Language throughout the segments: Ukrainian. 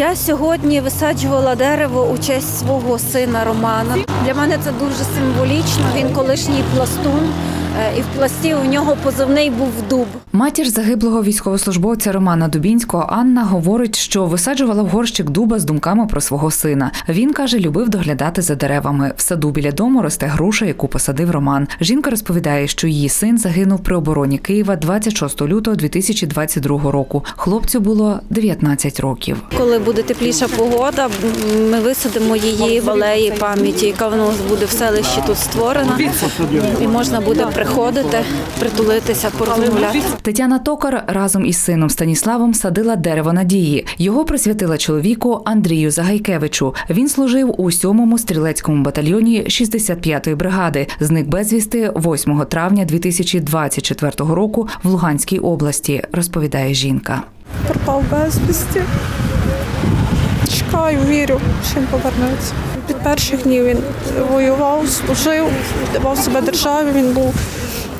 Я сьогодні висаджувала дерево у честь свого сина Романа. Для мене це дуже символічно. Він колишній пластун, е, і в пласті у нього позивний був дуб. Матір загиблого військовослужбовця Романа Дубінського Анна говорить, що висаджувала в горщик дуба з думками про свого сина. Він каже, любив доглядати за деревами. В саду біля дому росте груша, яку посадив Роман. Жінка розповідає, що її син загинув при обороні Києва 26 лютого 2022 року. Хлопцю було 19 років. Коли буде тепліша погода, ми висадимо її в алеї пам'яті, яка в нас буде в селищі тут створена. І можна буде приходити, притулитися, порозмовляти. Тетяна Токар разом із сином Станіславом садила дерево надії. Його присвятила чоловіку Андрію Загайкевичу. Він служив у 7-му стрілецькому батальйоні 65-ї бригади. Зник безвісти 8 травня 2024 року в Луганській області, розповідає жінка. пропав безвісті. Чекаю, вірю, що він повернеться. Від перших днів він воював, служив, давав себе державі. Він був,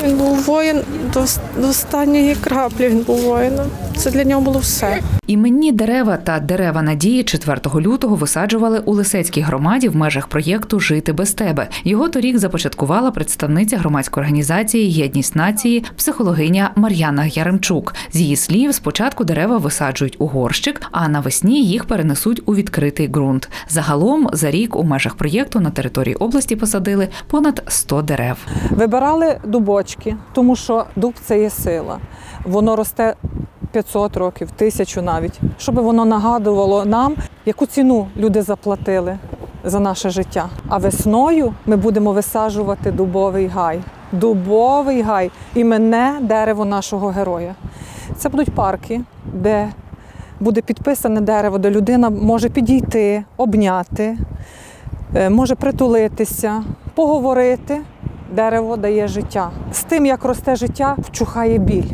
він був воїн до, до останньої краплі. Він був воїном. Це для нього було все. Іменні дерева та дерева надії 4 лютого висаджували у Лисецькій громаді в межах проєкту Жити без тебе. Його торік започаткувала представниця громадської організації Єдність нації, психологиня Мар'яна Яремчук. З її слів, спочатку дерева висаджують у горщик, а навесні їх перенесуть у відкритий ґрунт. Загалом за рік у межах проєкту на території області посадили понад 100 дерев. Вибирали дубочки, тому що дуб це є сила. Воно росте 500 років, тисячу навіть, щоб воно нагадувало нам, яку ціну люди заплатили за наше життя. А весною ми будемо висаджувати дубовий гай. Дубовий гай іменне дерево нашого героя. Це будуть парки, де буде підписане дерево, де людина може підійти, обняти, е, може притулитися, поговорити. Дерево дає життя. З тим, як росте життя, вчухає біль.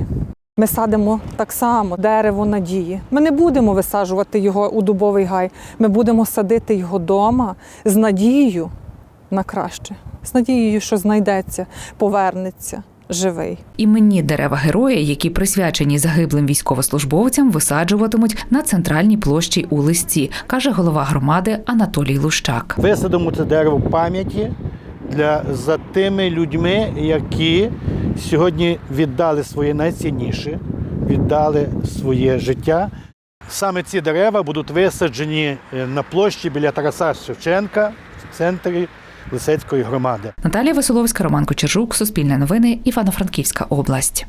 Ми садимо так само дерево надії. Ми не будемо висаджувати його у дубовий гай. Ми будемо садити його вдома з надією на краще, з надією, що знайдеться, повернеться живий. Іменні дерева героя, які присвячені загиблим військовослужбовцям, висаджуватимуть на центральній площі у листі, каже голова громади Анатолій Лущак. Висадимо це дерево пам'яті для за тими людьми, які сьогодні віддали своє найцінніше, віддали своє життя. Саме ці дерева будуть висаджені е, на площі біля Тараса Шевченка в центрі Лисецької громади. Наталія Веселовська, Роман Кочержук, Суспільне новини, Івано-Франківська область.